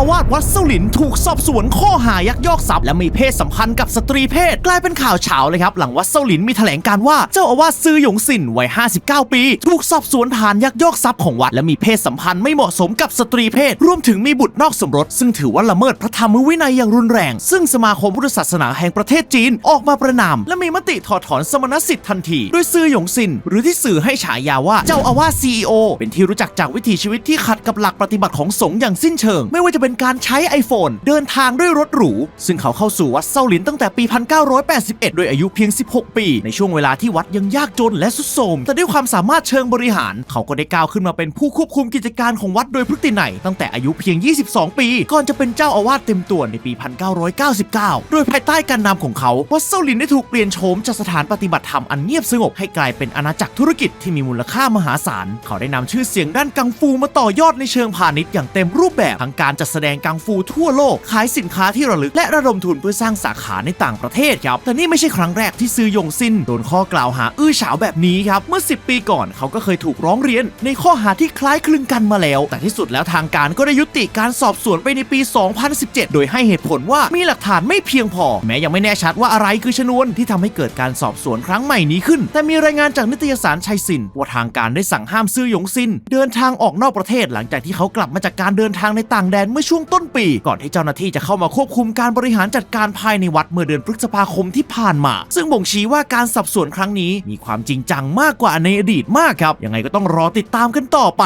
อาวาสวัดเซาหลินถูกสอบสวนข้อหายักยอกทรัพย์และมีเพศสัมพันธ์กับสตรีเพศ กลายเป็นข่าวเฉาเลยครับ หลังวัดเซาหลินมีแถลงการว่าเจ้าอาวาสซือหยงสินวัย 59 ปี ถูกสอบสวนฐานยักยอกทรัพย์ของวัด และมีเพศสัมพันธ์ไม่เหมาะสมกับสตรีเพศ รวมถึงมีบุตรนอกสมรส ซึ่งถือว่าละเมิดพระธรรมวินัยอย่างรุนแรง ซึ่งสมาคมพุทธศาสนาแห่งประเทศจีนออกมาประนาม และมีมติถอดถอนสมณสิทธิ์ทันที โดยซือหยงซินหรือที่สื่อให้ฉายาว่าเจ้าอาวาส CEO เป็นที่รู้จักจากวิถีชีวิตที่ขัดกับหลักปฏิบัติของสงฆ์อย่างสิ้นเชิง ไม่ว่าจะเป็นการใช้ iPhone เดินทางด้วยรถหรู ซึ่งเขาเข้าสู่วัดเซาหลินตั้งแต่ปี 1981โดยอายุเพียง 16 ปี ในช่วงเวลาที่วัดยังยากจนและสุดโทรมแต่ด้วยความสามารถเชิงบริหาร เขาก็ได้ก้าวขึ้นมาเป็นผู้ควบคุมกิจการของวัดโดยพฤตินัยตั้งแต่อายุเพียง 22 ปี ก่อนจะเป็นเจ้าอาวาสเต็มตัวในปี 1999 โดยภายใต้การนำของเขาวัดเซาหลินได้ถูกเปลี่ยนโฉมจากสถานปฏิบัติธรรมอันเงียบสงบให้กลายเป็นอาณาจักรธุรกิจที่มีมูลค่ามหาศาล เขาได้นำชื่อเสียงด้านกังฟูมาต่อยอดในเชิงพาณิชย์อย่างเต็มรูปแบบทั้งการจัดแสดงกังฟูทั่วโลก ขายสินค้าที่ระลึกและระดมทุนเพื่อสร้างสาขาในต่างประเทศครับ แต่นี่ไม่ใช่ครั้งแรกที่ซื้อยงซินโดนข้อกล่าวหาอื้อฉาวแบบนี้ครับ เมื่อ 10 ปีก่อนเขาก็เคยถูกร้องเรียน ในข้อหาที่คล้ายคลึงกันมาแล้ว แต่ที่สุดแล้วทางการก็ได้ยุติการสอบสวนไปในปี 2017 โดยให้เหตุผลว่ามีหลักฐานไม่เพียงพอ แม้ยังไม่แน่ชัดว่าอะไรคือชนวนที่ทำให้เกิดการสอบสวนครั้งใหม่นี้ขึ้น แต่มีรายงานจากนิตยสารชัยสินว่าทางการได้สั่งห้ามซื้อหยงซินเดินทางออกนอกประเทศหลังจากที่เขากลับมาจากการเดินทางในต่างแดนเมื่อช่วงต้นปี ก่อนที่เจ้าหน้าที่จะเข้ามาควบคุมการบริหารจัดการภายในวัดเมื่อเดือนพฤษภาคมที่ผ่านมา ซึ่งบ่งชี้ว่าการสับสวนครั้งนี้มีความจริงจังมากกว่าในอดีตมากครับยังไงก็ต้องรอติดตามกันต่อไป